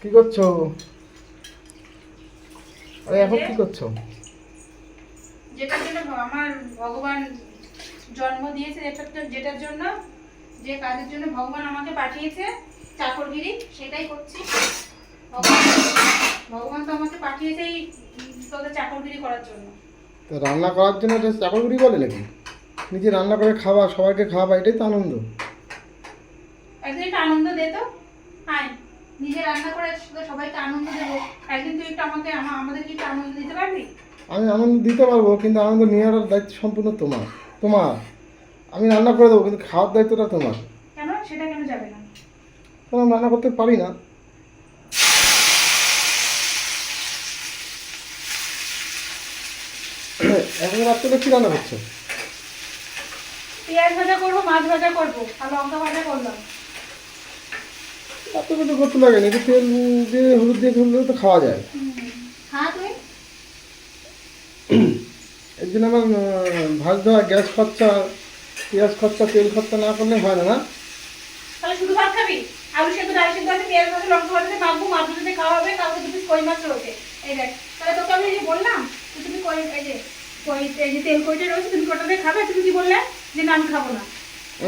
কি করছ? আরে এখন কি করছ? যেটার জন্য আমার ভগবান জন্ম দিয়েছে যেটার জন্য যে কাজের জন্য ভগবান আমাকে পাঠিয়েছে চাকরগিরি সেটাই করছি। ভগবান ভগবান তো আমাকে পাঠিয়েছে এই তোদের চাকরগিরি করার জন্য। তো রান্না করার জন্য এটা চাকরগুড়ি বলে নাকি? নিজে রান্না করে খাওয়া সবাইকে খাওয়া এটাই তো আনন্দ। একদিন আনন্দ দে তো। আয় নিজে রান্না করে সবাইকে আনন্দ দেবো। একদিন তুই একটু আমাকে আমা- আমাদেরকে একটু আনন্দ দিতে পারবি? আমি আনন্দ দিতে পারব কিন্তু আনন্দ নেওয়ার দায়িত্ব সম্পূর্ণ তোমার। তোমার আমি রান্না করে দেবো কিন্তু খাওয়ার দায়িত্বটা তোমার। কেন? সেটা কেন যাবে না? কারণ রান্না করতে পারি না। এখন রাত্রে কি রান্না করছ? পেঁয়াজ ভাজা করব মাছ ভাজা করব আর লঙ্কা ভাজা করলাম। রাত্রে তো করতে লাগে না তেল দিয়ে হলুদ দিয়ে ধরলে তো খাওয়া যায়। হ্যাঁ আমার গ্যাস খরচা পেঁয়াজ খরচা তেল খরচা না করলে হয় না না? তাহলে শুধু ভাত খাবি? আলু সেদ্ধ ডাল সেদ্ধ আছে পেঁয়াজ ভাজা লঙ্কা ভাজা মাখবো মাছ ভাজাতে খাওয়া হবে দুটো কই মাছ রয়েছে। এই দেখ তাহলে তোকে আমি যে বললাম তুমি কই এই যে কই এই যে তেল কইটা রয়েছে তুমি কটা দিয়ে খাবে? তুমি কি বললে? যে না আমি খাব না।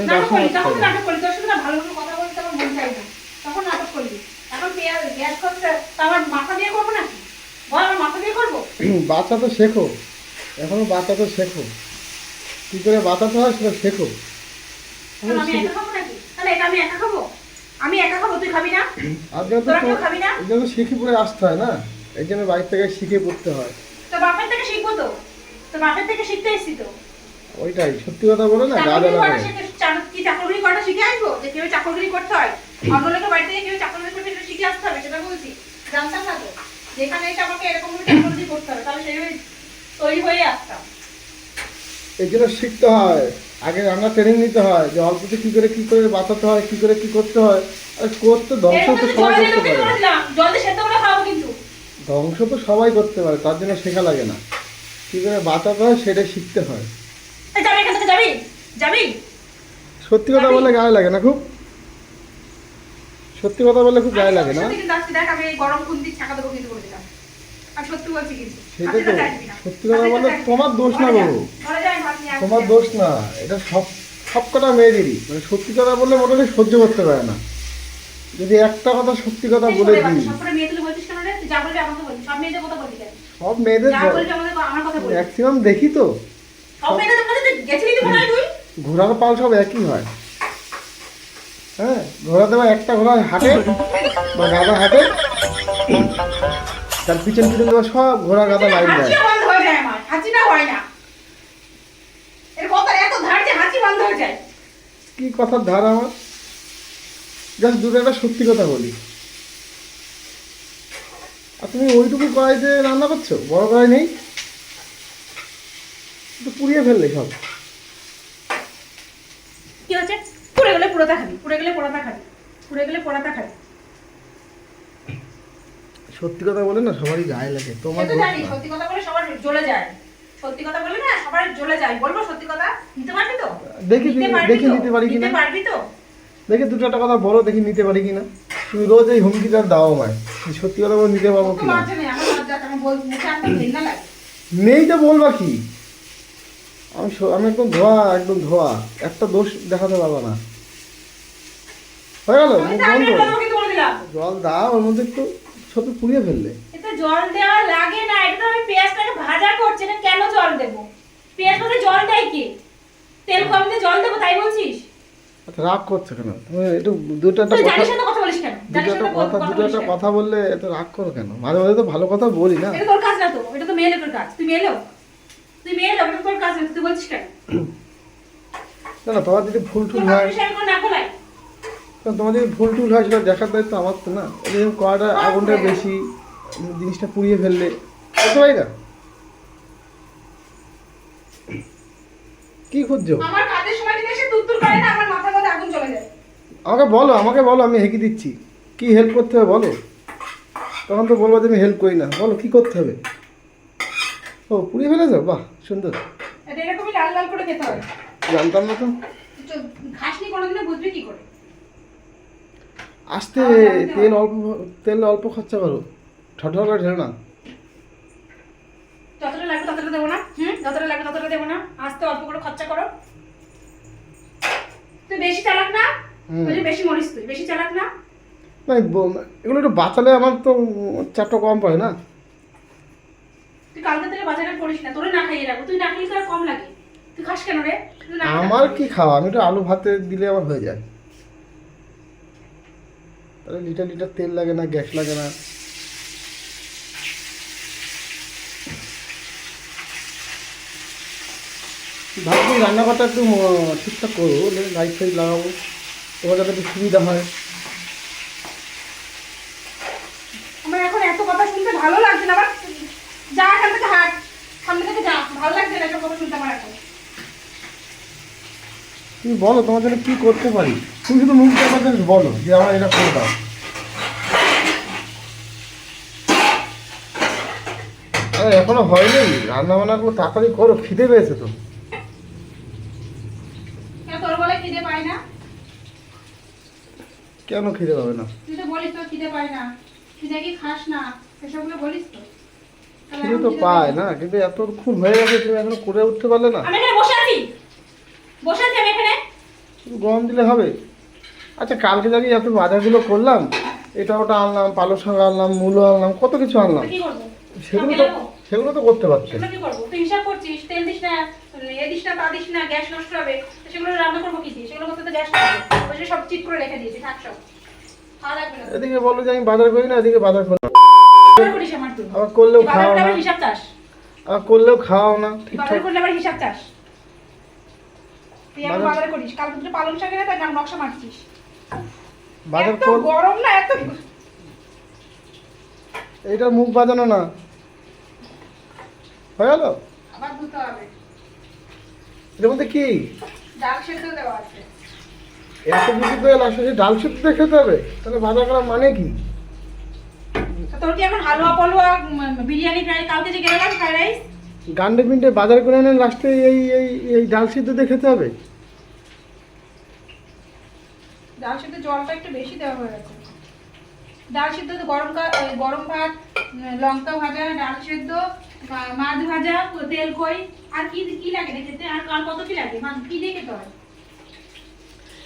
নাটক করলি তখন নাটক করলি। তোর সাথে না ভালো করে কথা বলতে আমার মন চাই না তখন নাটক করলি। এখন পেঁয়াজ গ্যাস খরচা তা আমার মাথা দিয়ে করব নাকি? বল আমার মাথা দিয়ে করব? বাচ্চা তো শেখো। এখনও বাচ্চা তো শেখো। কী করে বাঁচাতে হয় সেটা শেখো। আমি একা খাব নাকি? তাহলে এটা আমি একা খাব? আমি একা খাব তুই খাবি না? তো তোরা কেউ খাবি না? এই জন্য শিখে পড়ে আসতে হয় না। এই জন্য বাড়ি থেকে শিখে পড়তে হয়। তো বাপের থেকে শিখব তো। তো বাপের থেকে শিখতে এসছি তো। ওইটাই সত্যি কথা বলে না গা চাকরি জ্বালা করে কি চাকরি করাটা শিখে আসব? যে কেউ চাকরি করতে হয়। অন্য লোকের বাড়ি থেকে কেউ চাকরি করতে সেটা শিখে আসতে হবে সেটা বলছি। জানতাম না তো? যেখানে এসে আমাকে এরকম চাকরি করতে হবে তাহলে সেইভাবে তৈরি হয়ে আসতাম। জন্য শিখতে হয়। আগে রান্না ট্রেনিং নিতে হয় যে অল্পতে কী করে কী করে বাঁচাতে হয় কী করে কী করতে হয় আর করতে ধ্বংস তো সবাই করতে পারে। ধ্বংস তো সবাই করতে পারে তার জন্য শেখা লাগে না। কী করে বাঁচাতে হয় সেটা শিখতে হয়। যাবি এখান থেকে যাবি? যাবি? সত্যি কথা বললে গায়ে লাগে না খুব? সত্যি কথা বললে খুব গায়ে লাগে না? বলে সেটা তো। সত্যি কথা বললে না। তোমার দোষ না আসছি। তোমার দোষ না। এটা সব সব কটা মেয়েদেরই। মানে সত্যি কথা বললে মোটামুটি সহ্য করতে পারে না। যদি একটা কথা সত্যি কথা বলে দিই। সব করে মেয়ে তুলে বলছিস কেন রে? যা বলবি আমাকে বলবি। সব মেয়েদের কথা বলবি কেন? সব মেয়েদের। ম্যাক্সিমাম দেখি তো? ঘোড়ার পাল সব একই হয় হ্যাঁ ঘোড়া দেওয়া একটা ঘোড়া হাটে বা গাদা হাটে তার পিছন পিছন দেওয়া সব ঘোড়া গাদা লাইন দেয়। কি কথার ধার আমার জাস্ট দুটো একটা সত্যি কথা বলি আর তুমি ওইটুকু কড়াইতে রান্না করছ বড় কড়াই নেই তো পুড়িয়ে ফেললে সব কি হচ্ছে? পুড়ে গেলে পোড়াতা খাবি। পুড়ে গেলে পোড়াতা খাবি। পুড়ে গেলে পোড়াতা খাবি। সত্যি কথা বলে না সবারই গায়ে লাগে তোমার জানি, সত্যি কথা বলে সবার জ্বলে যায়। সত্যি কথা বলে না সবার জ্বলে যায়। বলব সত্যি কথা? নিতে পারবি তো? দেখি নিতে দেখি নিতে পারি কিনা নিতে পারবি তো? দেখি দুটো একটা কথা বলো দেখি নিতে পারি কিনা তুমি রোজ এই হুমকিটা দাও আমায় সত্যি কথা বলে নিতে পারব লজ্জা নেই, তো বলবা কি? আমি আমি একদম ধোয়া একদম ধোয়া। একটা দোষ দেখাতে পারব না। হয়ে গেল মুখ বন্ধ। জল দাও ওর মধ্যে একটু ছোট পুড়িয়ে ফেললে। জল দেওয়া লাগে না এটা তো আমি পেঁয়াজটাকে ভাজা করছি না কেন জল দেব? পেঁয়াজ জল দেয় কি? তেল কম দিয়ে জল দেবো তাই বলছিস? আচ্ছা রাগ করছ কেন? তুমি একটু দুটো একটা কথা দুটো একটা কথা দুটো একটা কথা বললে এত রাগ করো কেন? মাঝে মাঝে তো ভালো কথা বলি না। এটা তোর কাজ না তো। এটা তো মেয়ে লোকের কাজ। তুই মেয়ে লোক। তুই মেয়ে লোক তোর কাজ না। তুই বলছিস কেন? না না তোমার যদি ভুল টুল হয় তোমার যদি ভুল টুল হয় সেটা দেখার দায়িত্ব আমার তো না। এরকম কড়াটা আগুনটা বেশি জিনিসটা পুড়িয়ে ফেললে। বুঝতে পারি না। কি খুঁজছো? আমার কাজের সময় করে না আমার মাথার মধ্যে আগুন চলে যায়। আমাকে বলো আমাকে বলো আমি হেঁকে দিচ্ছি। কি হেল্প করতে হবে বলো? তখন তো বলব যে আমি হেল্প করি না। বলো কি করতে হবে? ও পুড়িয়ে ফেলেছো? বাহ সুন্দর। লাল লাল করে খেতে হয় জানতাম না তো। তো খাসনি কোনোদিনও বুঝবি কি করে? আস্তে তেল অল্প তেল অল্প খরচা করো। ঠটর করে ঢেলো না যতটা লাগবে ততটা দেবো না। হুম? যতটা লাগবে ততটা দেবো না। আস্তে অল্প করে খরচা করো। তুই বেশি চালাক না? বেশি মরিস তুই। বেশি চালাক না? না এগুলো একটু বাঁচালে আমার তো চারটা কম পড়ে না। তুই কালকে থেকে বাজারে করিস না তোরে না খাইয়ে রাখব। তুই না খাইলে তো কম লাগে। তুই খাস কেন রে? তুই না খেলে- আমার কি খাওয়া? আমি একটু আলু ভাতে দিলে আমার হয়ে যায়। তাহলে লিটার লিটার তেল লাগে না গ্যাস লাগে না। ভাবছি রান্নাঘরটা একটু ঠিকঠাক করব লাইট ফাইট লাগাবো। তোমার যাতে একটু সুবিধা হয় আমার এখন এত কথা শুনতে ভালো লাগছে না আবার যা এখান থেকে হাট সামনে থেকে যা ভালো লাগছে না এসব কথা শুনতে আমার এখন তুমি বলো তোমার জন্য কী করতে পারি? তুমি শুধু মুখ আমার জন্য বলো যে আমার এটা করে দাও আরে এখনও হয়নি। রান্না বান্নাগুলো তাড়াতাড়ি করো খিদে পেয়েছে তো। কেন খিদে পাবে না? তুই তো বলিস তোর খিদে পাই না। তুই নাকি খাস না? এসবগুলো বলিস তো। খিদে তো পায়। না কিন্তু এতক্ষণ হয়ে গেছে তুমি এখনও করে উঠতে পারলে না। আমি এখানে বসে আছি। বসে আছি আমি এখানে। গরম দিলে হবে। আচ্ছা কালকে জানি এত বাজারগুলো করলাম এটা ওটা আনলাম পালক শাক আনলাম মূলো আনলাম কত কিছু আনলাম। কি করব? সেগুলো তো সেগুলো তো করতে পারছে। কি করব? তুই হিসাব করছিস তেল দিস না এ দিস না তা দিস না গ্যাস নষ্ট হবে। সেগুলো রান্না করব কি দিয়ে? সেগুলো করতে তো গ্যাস ওই সব চিট করে রেখে দিয়েছি থাক সব। এদিকে বলো যে আমি বাজার করি না এদিকে বাজার করি আবার করলেও না। আবার করলেও না ঠিকঠাক। করলে আবার হিসাব চাস। তুই এখন বাজার- বাজার করিস। কাল দুটো পালং শাক এনে তার নকশা মারছিস। বাজার কর গরম না এত এইটা মুখ বাজানো না। হয়ে গেল? আবার ধুতে হবে। এর মধ্যে কি? ডাল সেদ্ধ দেওয়া আছে। এত কিছু করে লাস্টে ডাল শুদ্ধ খেতে হবে। তাহলে বাজার করার মানে কি? তো তোর কি এখন হালুয়া পালুয়া বিরিয়ানি ফ্রাই কালকে যে গেলাম ফ্রাইড রাইস? গান্ডে পিন্ডে বাজার করে এনে লাস্টে এই এই এই ডাল সিদ্ধ দিয়ে খেতে হবে? ডাল সিদ্ধ জলটা একটু বেশি দেওয়া হয়ে গেছে। ডাল সিদ্ধ তো গরম গরম ভাত লঙ্কা ভাজা ডাল সিদ্ধ মাছ ভাজা তেল কই আর কি কি লাগে খেতে? আর আর কত কি লাগে? মা- কি দিয়ে খেতে হয়?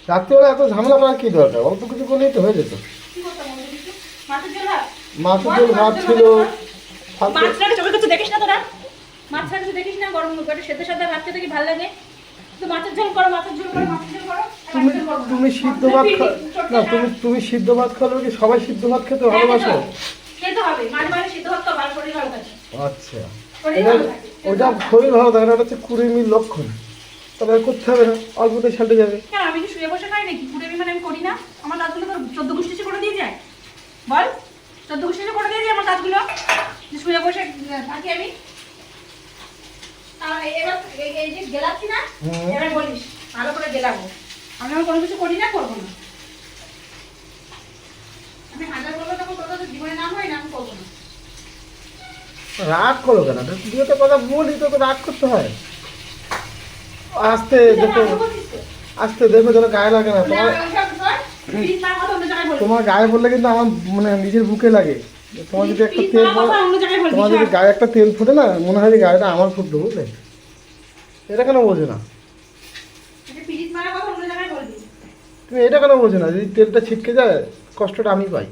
রাত্রিবেলা এত ঝামেলা করার কি দরকার? অল্প কিছু করলেই তো হয়ে যেত। কি করতাম মাছের ঝোল মাছের বল, ভাত ছিল। মাছটাকে চোখে কিছু দেখিস না তোরা। মাছটা কিছু দেখিস না গরম একটু সেদ্ধ সাথে ভাত খেতে কি ভালো লাগে? তো মাছের ঝোল করো মাছের ঝোল করো মাছের ঝোল করো তুমি করো। তুমি সিদ্ধ ভাত না তুমি তুমি সিদ্ধ ভাত খাবে কি সবাই সিদ্ধ ভাত খেতে হ্যাঁ, ভালোবাসো? খেতে হবে। মাঝে মাঝে সিদ্ধ ভাত খাও ভালো শরীর ভালো থাকে। আচ্ছা। থাকে শরীর ভালো থাকে না ওটা হচ্ছে কুড়িমির লক্ষণ। তবে আর করতে হবে না অল্পতে ছাড়তে যাবে। আমি কি শুয়ে বসে খাই নাকি? পুরে বিমান আমি করি না? আমার কাজগুলো তো চোদ্দ গোষ্ঠী করে দিয়ে যায়। বল। এসে করে দিয়ে আমার কাজগুলো? শুয়ে বসে থাকি আমি। এবার এই- যে গেলাচ্ছি না। এবার বলিস ভালো করে গেলাবো। আমি আমার কোনো কিছু করি না করব না। আমি হাজার বলব তখন তোর তো জীবনে নাম হয় না আমি করব না। রাগ করো কেন? দুটো কথা বলি তো তো রাগ করতে হয়। আস্তে তুই দেখো তো। আস্তে দেখো যেন গায়ে লাগে না। তোমার তোমার গায়ে পড়লে কিন্তু আমার মানে নিজের বুকে লাগে। তোমার যদি একটা তেল তোমার যদি গায়ে একটা তেল ফোটে না, মনে হয় যে গায়েটা আমার ফুটলো বুঝলে? এটা কেন বোঝে না। তুমি এটা কেন বোঝে না? যদি তেলটা ছিটকে যায়, কষ্টটা আমি পাই।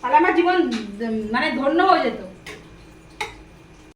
তাহলে আমার জীবন মানে ধন্য হয়ে যেত।